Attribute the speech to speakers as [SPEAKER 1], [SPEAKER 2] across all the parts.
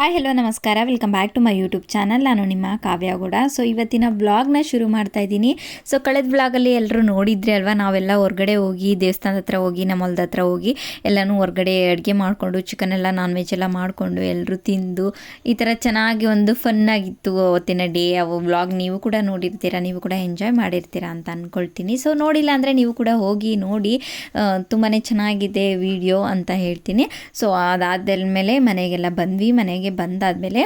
[SPEAKER 1] Hi hello ನಮಸ್ಕಾರ. Welcome back to my YouTube channel ನಾನು ನಿಮ್ಮ ಕಾವ್ಯ ಸೊ ಇವತ್ತಿನ ವ್ಲಾಗ್ನ ಶುರು ಮಾಡ್ತಾ ಇದ್ದೀನಿ. ಸೊ ಕಳೆದ ಬ್ಲಾಗಲ್ಲಿ ಎಲ್ಲರೂ ನೋಡಿದ್ರಿ ಅಲ್ವಾ? ನಾವೆಲ್ಲ ಹೊರಗಡೆ ಹೋಗಿ, ದೇವಸ್ಥಾನದ ಹತ್ರ ಹೋಗಿ ನಮ್ಮ ಹೊಲ್ದ ಹತ್ರ ಹೋಗಿ ಎಲ್ಲನೂ ಹೊರಗಡೆ ಅಡುಗೆ ಮಾಡಿಕೊಂಡು ಚಿಕನ್ ಎಲ್ಲ ನಾನ್ ವೆಜ್ ಎಲ್ಲ ಮಾಡಿಕೊಂಡು ಎಲ್ಲರೂ ತಿಂದು, ಈ ಥರ ಚೆನ್ನಾಗಿ ಒಂದು ಫನ್ ಆಗಿತ್ತು ಅವತ್ತಿನ ಡೇ ಅವು ಬ್ಲಾಗ್ ನೀವು ಕೂಡ ನೋಡಿರ್ತೀರಾ, ನೀವು ಕೂಡ ಎಂಜಾಯ್ ಮಾಡಿರ್ತೀರಾ ಅಂತ ಅಂದ್ಕೊಳ್ತೀನಿ ಸೊ ನೋಡಿಲ್ಲ ಅಂದರೆ ನೀವು ಕೂಡ ಹೋಗಿ ನೋಡಿ ತುಂಬಾ ಚೆನ್ನಾಗಿದೆ ವಿಡಿಯೋ ಅಂತ ಹೇಳ್ತೀನಿ. ಸೊ ಅದಾದ್ಮೇಲೆ ಮನೆಗೆಲ್ಲ ಬಂದ್ವಿ. ಮನೆಗೆ ಬಂದಾದಮೇಲೆ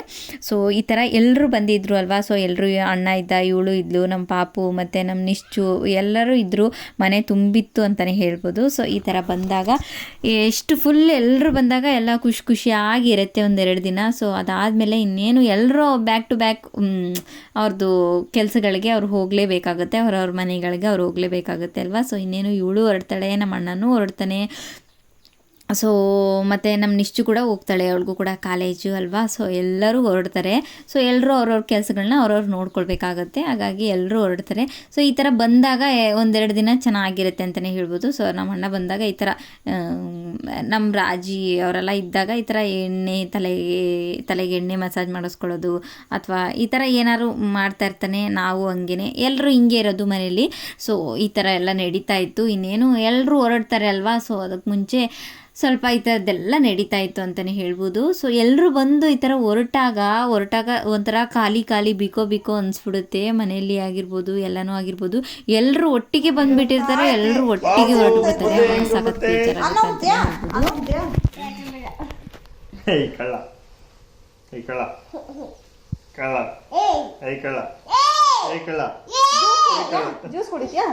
[SPEAKER 1] ಸೊ ಈ ಥರ ಎಲ್ಲರೂ ಬಂದಿದ್ರು ಅಲ್ವಾ? ಸೊ ಎಲ್ಲರೂ ಅಣ್ಣ ಇದ್ದ, ಇವಳು ಇದ್ಲು ನಮ್ಮ ಪಾಪು ಮತ್ತು ನಮ್ಮ ನಿಶ್ಚು ಎಲ್ಲರೂ ಇದ್ದರು ಮನೆ ತುಂಬಿತ್ತು ಅಂತಲೇ ಹೇಳ್ಬೋದು. ಸೊ ಈ ಥರ ಬಂದಾಗ, ಎಷ್ಟು ಫುಲ್ ಎಲ್ಲರೂ ಬಂದಾಗ ಎಲ್ಲ ಖುಷಿ ಖುಷಿಯಾಗಿರುತ್ತೆ ಒಂದೆರಡು ದಿನ. ಸೊ ಅದಾದಮೇಲೆ ಇನ್ನೇನು ಎಲ್ಲರೂ ಬ್ಯಾಕ್ ಟು ಬ್ಯಾಕ್ ಅವ್ರದ್ದು ಕೆಲಸಗಳಿಗೆ ಅವ್ರು ಹೋಗಲೇಬೇಕಾಗುತ್ತೆ. ಅವ್ರವ್ರ ಮನೆಗಳಿಗೆ ಅವ್ರು ಹೋಗಲೇಬೇಕಾಗುತ್ತೆ ಅಲ್ವಾ? ಸೊ ಇನ್ನೇನು ಇವಳು ಹೊರಡ್ತಾಳೆ ನಮ್ಮ ಅಣ್ಣನೂ ಹೊರಡ್ತಾನೆ. ಸೊ ಮತ್ತು ನಮ್ಮ ನಿಶ್ಚು ಕೂಡ ಹೋಗ್ತಾಳೆ, ಅವಳಿಗೂ ಕೂಡ ಕಾಲೇಜು ಅಲ್ವಾ? ಸೊ ಎಲ್ಲರೂ ಹೊರಡ್ತಾರೆ. ಸೊ ಎಲ್ಲರೂ ಅವ್ರವ್ರ ಕೆಲಸಗಳನ್ನ ಅವ್ರವ್ರು ನೋಡ್ಕೊಳ್ಬೇಕಾಗತ್ತೆ. ಹಾಗಾಗಿ ಎಲ್ಲರೂ ಹೊರಡ್ತಾರೆ. ಸೊ ಈ ಥರ ಬಂದಾಗ ಒಂದೆರಡು ದಿನ ಚೆನ್ನಾಗಿರುತ್ತೆ ಅಂತಲೇ ಹೇಳ್ಬೋದು. ಸೊ ನಮ್ಮ ಅಣ್ಣ ಬಂದಾಗ ಈ ಥರ ನಮ್ಮ ರಾಜಿ ಅವರೆಲ್ಲ ಇದ್ದಾಗ ಈ ಥರ ಎಣ್ಣೆ ತಲೆಗೆ ತಲೆಗೆ ಎಣ್ಣೆ ಮಸಾಜ್ ಮಾಡಿಸ್ಕೊಳ್ಳೋದು ಅಥವಾ ಈ ಥರ ಏನಾದ್ರು ಮಾಡ್ತಾ ಇರ್ತಾನೆ ನಾವು ಹಂಗೇನೆ. ಎಲ್ಲರೂ ಹಿಂಗೆ ಇರೋದು ಮನೇಲಿ. ಸೊ ಈ ಥರ ಎಲ್ಲ ನಡೀತಾ ಇತ್ತು. ಇನ್ನೇನು ಎಲ್ಲರೂ ಹೊರಡ್ತಾರೆ ಅಲ್ವಾ? ಸೊ ಅದಕ್ಕೆ ಮುಂಚೆ ಸ್ವಲ್ಪ ಈ ಥರದ್ದೆಲ್ಲ ನಡೀತಾ ಇತ್ತು ಅಂತಲೇ ಹೇಳ್ಬೋದು. ಸೊ ಎಲ್ಲರೂ ಬಂದು ಈ ಥರ ಹೊರಟಾಗ ಹೊರಟಾಗ ಒಂಥರ ಖಾಲಿ ಖಾಲಿ ಬಿಕೋ ಬಿಕೋ ಅನಿಸ್ಬಿಡುತ್ತೆ. ಮನೆಯಲ್ಲಿ ಆಗಿರ್ಬೋದು ಎಲ್ಲನೂ ಆಗಿರ್ಬೋದು. ಎಲ್ಲರೂ ಒಟ್ಟಿಗೆ ಬಂದುಬಿಟ್ಟಿರ್ತಾರೆ ಎಲ್ಲರೂ ಒಟ್ಟಿಗೆ ಹೊರಟು ಬರ್ತಾರೆ ಅವಾಗ ಸಖತ್ ಬೇಜಾರಾಗುತ್ತೆ ಅಂತಲೇ ಹೇಳ್ಬೋದು.
[SPEAKER 2] ಹೇಯ್ ಕಳ್ಳ. ಕಳ್ಳ. ಕಳ್ಳ. ಹೇಯ್ ಕಳ್ಳ. ಹೇಯ್ ಕಳ್ಳ.
[SPEAKER 3] ಜ್ಯೂಸ್ ಕುಡಿತ್ಯಾ?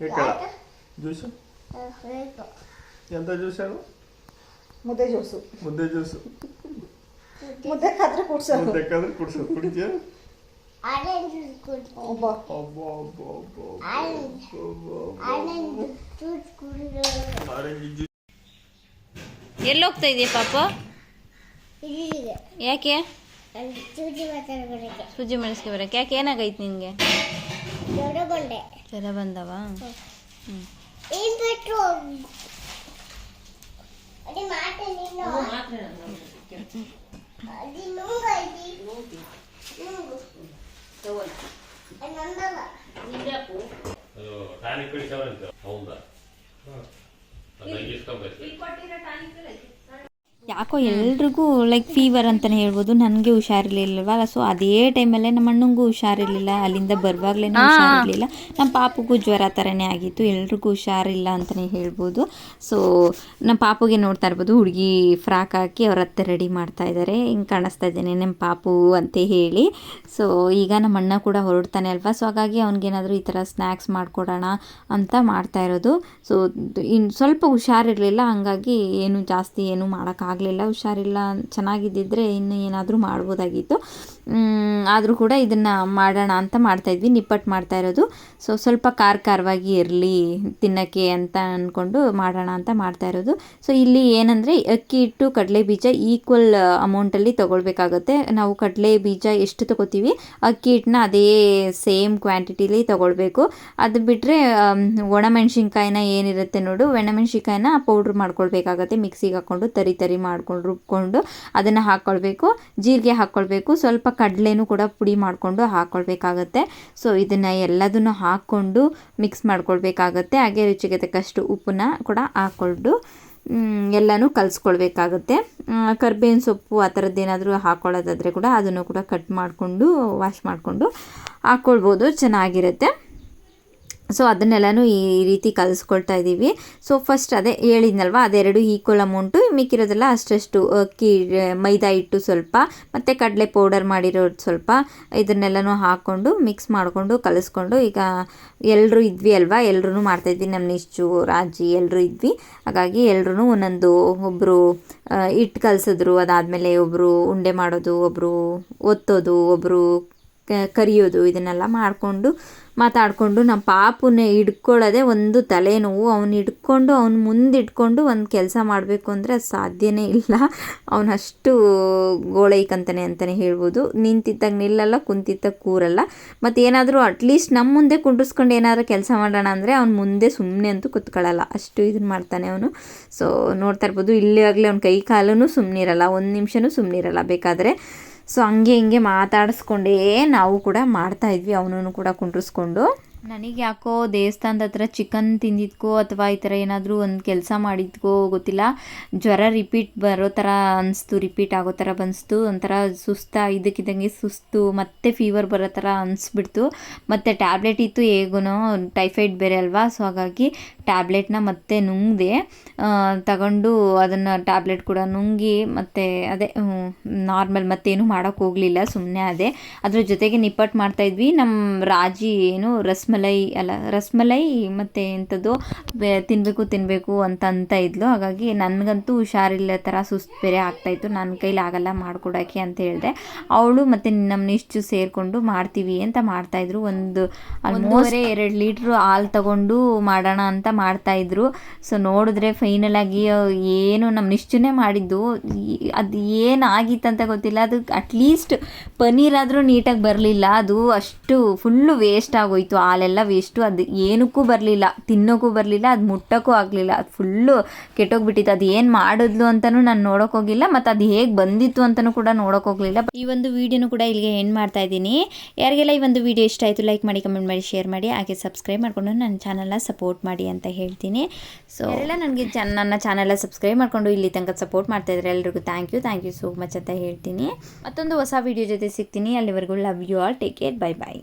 [SPEAKER 2] ಹೇಯ್ ಕಳ್ಳ ಸುಂದರ ಅಂತಿದ್ಮಲ್ಲ
[SPEAKER 3] ತಿಂಬಲ್ಲ
[SPEAKER 2] ಹೇಯ್ ಕಳ್ಳ ಜ್ಯೂಸು ಎಂತ ಜ್ಯೂಸ್? ಹೇಳು
[SPEAKER 3] ಮುದ್ದೆ ಜ್ಯೂಸು.
[SPEAKER 2] ಮುದ್ದೆ ಜ್ಯೂಸು.
[SPEAKER 3] ಮುದ್ದೆ ಕಾದ್ರೆ ಕುಡ್ಸೋದು.
[SPEAKER 2] ಮುದ್ದೆ ಕಾದ್ರೆ ಕುಡ್ಸೋದು ಕುಡಿತೀಯ.
[SPEAKER 3] ಒಬ್ಬ
[SPEAKER 4] juice good.
[SPEAKER 2] ಆರೆಂಜ್. ಜ್ಯೂಸ್
[SPEAKER 1] ಎಲ್ಲೋಗ್ತಾ ಇದೆಯಾ ಪಾಪ? ಯಾಕೆ?
[SPEAKER 4] ಸೂಜಿ ಮಾತಾಡ್ಕೊಳಕ್ಕೆ
[SPEAKER 1] ಮೆಣಸಿಗೆ ಬರೋಕೆ ಯಾಕೆ ಏನಾಗೈತೆ ನಿನಗೆ?
[SPEAKER 4] ದೊಡ್ಡಗೊಂಡೆ
[SPEAKER 1] ಜ್ವರ ಬಂದವ?
[SPEAKER 4] ಏನ್ ಬಿಟ್ರು ಅದೇ ಮಾತೆ ನೀನು. ಅದು ನುಂಗು ಅಜ್ಜಿ. ನುಂಗು. ಅದು ನಂದಲ್ಲ.
[SPEAKER 5] ಟಾನಿಕ್ ಹೌದಾ ಅದನ್ನ ಇಸ್ಕೊಬೇಕು
[SPEAKER 1] ಯಾಕೋ ಎಲ್ರಿಗೂ ಲೈಕ್ ಫೀವರ್ ಅಂತಾನೆ ಹೇಳ್ಬೋದು. ನನಗೆ ಹುಷಾರಿರ್ಲಿಲ್ಲವಲ್ಲ ಸೊ ಅದೇ ಟೈಮಲ್ಲೇ ನಮ್ಮ ಅಣ್ಣಂಗೂ ಹುಷಾರಿರ್ಲಿಲ್ಲ. ಅಲ್ಲಿಂದ ಬರುವಾಗಲೇ ಹುಷಾರಿರ್ಲಿಲ್ಲ. ನಮ್ಮ ಪಾಪುಗೂ ಜ್ವರ ಥರನೇ ಆಗಿತ್ತು. ಎಲ್ರಿಗೂ ಹುಷಾರಿಲ್ಲ ಅಂತಲೇ ಹೇಳ್ಬೋದು. ಸೊ ನಮ್ಮ ಪಾಪುಗೆ ನೋಡ್ತಾ ಇರ್ಬೋದು. ಹುಡುಗಿ ಫ್ರಾಕ್ ಹಾಕಿ ಅವ್ರ ಹತ್ತೆ ರೆಡಿ ಮಾಡ್ತಾ ಇದ್ದಾರೆ ಹಿಂಗೆ ಕಾಣಿಸ್ತಾ ಇದ್ದೇನೆ ನಮ್ಮ ಪಾಪು ಅಂತ ಹೇಳಿ. ಸೊ ಈಗ ನಮ್ಮ ಅಣ್ಣ ಕೂಡ ಹೊರಡ್ತಾನೆ ಅಲ್ವಾ? ಸೊ ಹಾಗಾಗಿ ಅವ್ನಿಗೇನಾದರೂ ಈ ಥರ ಸ್ನ್ಯಾಕ್ಸ್ ಮಾಡಿಕೊಡೋಣ ಅಂತ ಮಾಡ್ತಾ ಇರೋದು. ಸೊ ಇನ್ನು ಸ್ವಲ್ಪ ಹುಷಾರಿರಲಿಲ್ಲ. ಹಂಗಾಗಿ ಏನು ಜಾಸ್ತಿ ಏನು ಮಾಡೋಕ್ಕಾಗಲಿಲ್ಲ ಹುಷಾರಿಲ್ಲ ಚೆನ್ನಾಗಿದ್ದಿದ್ರೆ ಇನ್ನು ಏನಾದರೂ ಮಾಡ್ಬೋದಾಗಿತ್ತು. ಆದರೂ ಕೂಡ ಇದನ್ನು ಮಾಡೋಣ ಅಂತ ಮಾಡ್ತಾಯಿದ್ವಿ ನಿಪ್ಪಟ್ಟು ಮಾಡ್ತಾ ಇರೋದು. ಸೊ ಸ್ವಲ್ಪ ಖಾರ ಖಾರವಾಗಿ ಇರಲಿ, ತಿನ್ನೋಕ್ಕೆ ಅಂತ ಅಂದ್ಕೊಂಡು ಮಾಡೋಣ ಅಂತ ಮಾಡ್ತಾ ಇರೋದು. ಸೊ ಇಲ್ಲಿ ಏನಂದರೆ, ಅಕ್ಕಿ ಹಿಟ್ಟು, ಕಡಲೆ ಬೀಜ ಈಕ್ವಲ್ ಅಮೌಂಟಲ್ಲಿ ತೊಗೊಳ್ಬೇಕಾಗುತ್ತೆ. ನಾವು ಕಡಲೆ ಬೀಜ ಎಷ್ಟು ತೊಗೋತೀವಿ, ಅಕ್ಕಿ ಹಿಟ್ಟನ್ನ ಅದೇ ಸೇಮ್ ಕ್ವಾಂಟಿಟಿಲಿ ತೊಗೊಳ್ಬೇಕು. ಅದು ಬಿಟ್ಟರೆ ಒಣಮೆಣ್ಸಿನ್ಕಾಯಿನ ಏನಿರುತ್ತೆ ನೋಡು, ಒಣಮೆಣ್ಸಿನ್ಕಾಯಿನ ಪೌಡ್ರ್ ಮಾಡ್ಕೊಳ್ಬೇಕಾಗತ್ತೆ. ಮಿಕ್ಸಿಗೆ ಹಾಕ್ಕೊಂಡು ತರಿ ತರಿ ಮಾಡ್ಕೊಂಡು ರುಬ್ಕೊಂಡು ಅದನ್ನು ಹಾಕ್ಕೊಳ್ಬೇಕು ಜೀರಿಗೆ ಹಾಕ್ಕೊಳ್ಬೇಕು ಸ್ವಲ್ಪ ಕಡಲೆನೂ ಕೂಡ ಪುಡಿ ಮಾಡಿಕೊಂಡು ಹಾಕ್ಕೊಳ್ಬೇಕಾಗತ್ತೆ ಸೊ ಇದನ್ನು ಎಲ್ಲದನ್ನು ಹಾಕ್ಕೊಂಡು ಮಿಕ್ಸ್ ಮಾಡ್ಕೊಳ್ಬೇಕಾಗತ್ತೆ. ಹಾಗೆ ರುಚಿಗೆ ತಕ್ಕಷ್ಟು ಉಪ್ಪನ್ನ ಕೂಡ ಹಾಕ್ಕೊಂಡು ಎಲ್ಲನೂ ಕಲಿಸ್ಕೊಳ್ಬೇಕಾಗುತ್ತೆ. ಕರ್ಬೇವಿನ ಸೊಪ್ಪು ಆ ಥರದ್ದೇನಾದರೂ ಹಾಕ್ಕೊಳ್ಳೋದಾದರೆ ಕೂಡ ಅದನ್ನು ಕೂಡ ಕಟ್ ಮಾಡಿಕೊಂಡು ವಾಶ್ ಮಾಡಿಕೊಂಡು ಹಾಕ್ಕೊಳ್ಬೋದು ಚೆನ್ನಾಗಿರುತ್ತೆ. ಸೊ ಅದನ್ನೆಲ್ಲನೂ ಈ ರೀತಿ ಕಲಿಸ್ಕೊಳ್ತಾ ಇದ್ದೀವಿ. ಸೊ ಫಸ್ಟ್ ಅದೇ ಹೇಳಿದ್ನಲ್ವ, ಅದೆರಡು ಈಕ್ವಲ್ ಅಮೌಂಟು ಮಿಕ್ಕಿರೋದೆಲ್ಲ ಅಷ್ಟಷ್ಟು ಅಕ್ಕಿ ಮೈದಾ ಹಿಟ್ಟು ಸ್ವಲ್ಪ, ಮತ್ತು ಕಡಲೆ ಪೌಡರ್ ಮಾಡಿರೋದು ಸ್ವಲ್ಪ, ಇದನ್ನೆಲ್ಲನೂ ಹಾಕ್ಕೊಂಡು ಮಿಕ್ಸ್ ಮಾಡಿಕೊಂಡು ಕಲಿಸ್ಕೊಂಡು, ಈಗ ಎಲ್ಲರೂ ಇದ್ವಿ ಅಲ್ವಾ ಎಲ್ಲರೂ ಮಾಡ್ತಾಯಿದ್ವಿ ನಮ್ಮ ನಿಶ್ಚು ರಾಜಿ ಎಲ್ಲರೂ ಇದ್ವಿ. ಹಾಗಾಗಿ ಎಲ್ಲರೂ ಒಂದೊಂದು ಒಬ್ಬರು ಹಿಟ್ಟು ಕಲಿಸಿದ್ರು, ಅದಾದಮೇಲೆ ಒಬ್ಬರು ಉಂಡೆ ಮಾಡೋದು ಒಬ್ಬರು ಒತ್ತೋದು ಒಬ್ಬರು ಕರಿಯೋದು, ಇದನ್ನೆಲ್ಲ ಮಾಡಿಕೊಂಡು ಮಾತಾಡಿಕೊಂಡು ನಮ್ಮ ಪಾಪುನೇ ಹಿಡ್ಕೊಳ್ಳೋದೇ ಒಂದು ತಲೆನೋವು ಅವ್ನು ಹಿಡ್ಕೊಂಡು ಅವ್ನು ಮುಂದೆ ಇಟ್ಕೊಂಡು ಒಂದು ಕೆಲಸ ಮಾಡಬೇಕು ಅಂದರೆ ಅದು ಸಾಧ್ಯನೇ ಇಲ್ಲ. ಅವನಷ್ಟು ಗೋಳೈಕಂತಾನೆ ಅಂತಲೇ ಹೇಳ್ಬೋದು. ನಿಂತಿದ್ದಾಗ ನಿಲ್ಲಲ್ಲ, ಕುಂತಿದ್ದಾಗ ಕೂರಲ್ಲ. ಮತ್ತು ಏನಾದರೂ ಅಟ್ಲೀಸ್ಟ್ ನಮ್ಮ ಮುಂದೆ ಕುಂಡಿಸ್ಕೊಂಡು ಏನಾದರೂ ಕೆಲಸ ಮಾಡೋಣ ಅಂದರೆ ಅವ್ನು ಮುಂದೆ ಸುಮ್ಮನೆ ಅಂತೂ ಕುತ್ಕೊಳ್ಳಲ್ಲ ಅಷ್ಟು ಇದನ್ನು ಮಾಡ್ತಾನೆ ಅವನು. ಸೊ ನೋಡ್ತಾ ಇರ್ಬೋದು, ಇಲ್ಲಿ ಆಗಲಿ ಅವ್ನ ಕೈ ಕಾಲೂ ಸುಮ್ಮನಿರಲ್ಲ ಒಂದು ನಿಮಿಷನೂ ಸುಮ್ಮನಿರಲ್ಲ ಬೇಕಾದರೆ. ಸೊ ಹಂಗೆ ಹಿಂಗೆ ಮಾತಾಡಿಸ್ಕೊಂಡೇ ನಾವು ಕೂಡ ಮಾಡ್ತಾ ಇದ್ವಿ ಅವನನ್ನು ಕೂಡ ಕುಂಡ್ರಿಸ್ಕೊಂಡು. ನನಗೆ ಯಾಕೋ ದೇವಸ್ಥಾನದ ಹತ್ರ ಚಿಕನ್ ತಿಂದಿದ್ಕೋ ಅಥವಾ ಈ ಥರ ಏನಾದರೂ ಒಂದು ಕೆಲಸ ಮಾಡಿದ್ಕೋ ಗೊತ್ತಿಲ್ಲ. ಜ್ವರ ರಿಪೀಟ್ ಬರೋ ಥರ ಅನಿಸ್ತು ರಿಪೀಟ್ ಆಗೋ ಥರ ಬನ್ನಿಸ್ತು ಒಂಥರ ಸುಸ್ತ, ಇದಕ್ಕಿದ್ದಂಗೆ ಸುಸ್ತು, ಮತ್ತೆ ಫೀವರ್ ಬರೋ ಥರ ಅನಿಸ್ಬಿಡ್ತು. ಮತ್ತು ಟ್ಯಾಬ್ಲೆಟ್ ಇತ್ತು ಹೇಗೂ ಟೈಫಾಯ್ಡ್ ಬೇರೆ ಅಲ್ವಾ? ಸೊ ಹಾಗಾಗಿ ಟ್ಯಾಬ್ಲೆಟ್ನ ಮತ್ತೆ ನುಂಗಿದೆ ತಗೊಂಡು ಅದನ್ನು ಟ್ಯಾಬ್ಲೆಟ್ ಕೂಡ ನುಂಗಿ ಮತ್ತು ಅದೇ ನಾರ್ಮಲ್ ಮತ್ತೇನು ಮಾಡೋಕ್ಕೋಗಲಿಲ್ಲ ಸುಮ್ಮನೆ ಅದೇ. ಅದ್ರ ಜೊತೆಗೆ ನಿಪ್ಪಟ್ಟು ಮಾಡ್ತಾಯಿದ್ವಿ ನಮ್ಮ ರಾಜಿ ಏನು ರಸ್ಮಲೈ ಅಲ್ಲ, ರಸ್ಮಲೈ ಮತ್ತು ಎಂಥದ್ದು ತಿನ್ನಬೇಕು ತಿನ್ನಬೇಕು ಅಂತ ಅಂತ ಇದ್ಲು. ಹಾಗಾಗಿ ನನಗಂತೂ ಹುಷಾರಿಲ್ಲ ಥರ ಸುಸ್ತು ಬೇರೆ ಆಗ್ತಾಯಿತ್ತು ನನ್ನ ಕೈಲಿ ಆಗಲ್ಲ, ಮಾಡ್ಕೊಡೋಕ್ಕೆ ಅಂತ ಹೇಳಿದೆ. ಅವಳು ಮತ್ತು ನಮ್ಮ ನಿಶ್ಚು ಸೇರಿಕೊಂಡು ಮಾಡ್ತೀವಿ ಅಂತ ಮಾಡ್ತಾಯಿದ್ರು ಒಂದು ಆಲ್ಮೋಸ್ಟ್ ಎರಡು ಲೀಟ್ರು ಹಾಲು ತಗೊಂಡು ಮಾಡೋಣ ಅಂತ ಮಾಡ್ತಾಯಿದ್ರು ಸೊ ನೋಡಿದ್ರೆ ಫೈನಲ್ ಆಗಿ ಏನು ನಮ್ಮ ನಿಶ್ಚುನೇ ಮಾಡಿದ್ದು. ಅದು ಏನಾಗಿತ್ತಂತ ಗೊತ್ತಿಲ್ಲ. ಅದು ಅಟ್ಲೀಸ್ಟ್ ಪನೀರ್ ಆದರೂ ನೀಟಾಗಿ ಬರಲಿಲ್ಲ. ಅದು ಅಷ್ಟು ಫುಲ್ಲು ವೇಸ್ಟ್ ಆಗೋಯ್ತು ಹಾಲೆಲ್ಲ ವೇಸ್ಟು ಅದು ಏನಕ್ಕೂ ಬರಲಿಲ್ಲ. ತಿನ್ನೋಕ್ಕೂ ಬರಲಿಲ್ಲ, ಅದು ಮುಟ್ಟೋಕ್ಕೂ ಆಗಲಿಲ್ಲ. ಅದು ಫುಲ್ಲು ಕೆಟ್ಟೋಗ್ಬಿಟ್ಟಿತ್ತು. ಅದು ಏನು ಮಾಡಿದ್ಲು ಅಂತಲೂ ನಾನು ನೋಡೋಕೆ ಹೋಗಿಲ್ಲ, ಮತ್ತು ಅದು ಹೇಗೆ ಬಂದಿತ್ತು ಅಂತಲೂ ಕೂಡ ನೋಡೋಕೆ ಹೋಗಲಿಲ್ಲ. ಈ ಒಂದು ವೀಡಿಯೋನು ಕೂಡ ಇಲ್ಲಿಗೆ ಎಂಡ್ ಮಾಡ್ತಾ ಇದ್ದೀನಿ. ಯಾರಿಗೆಲ್ಲ ಈ ಒಂದು ವಿಡಿಯೋ ಇಷ್ಟ ಆಯಿತು ಲೈಕ್ ಮಾಡಿ ಕಮೆಂಟ್ ಮಾಡಿ ಶೇರ್ ಮಾಡಿ, ಹಾಗೆ ಸಬ್ಸ್ಕ್ರೈಬ್ ಮಾಡಿಕೊಂಡು ನನ್ನ ಚಾನಲ್ನ ಸಪೋರ್ಟ್ ಮಾಡಿ ಅಂತ ಹೇಳ್ತೀನಿ. ಸೊ ಎಲ್ಲ ನನಗೆ ಚ ನನ್ನ ಚಾನಲ್ನ ಸಬ್ಸ್ಕ್ರೈಬ್ ಮಾಡಿಕೊಂಡು ಇಲ್ಲಿ ತನಕ ಸಪೋರ್ಟ್ ಮಾಡ್ತಾ ಇದ್ದಾರೆ ಎಲ್ರಿಗೂ thank you thank you so much ಅಂತ ಹೇಳ್ತೀನಿ. ಮತ್ತೊಂದು ಹೊಸ ವಿಡಿಯೋ ಜೊತೆ ಸಿಗ್ತೀನಿ. ಅಲ್ಲಿವರೆಗೂ love you all take care bye bye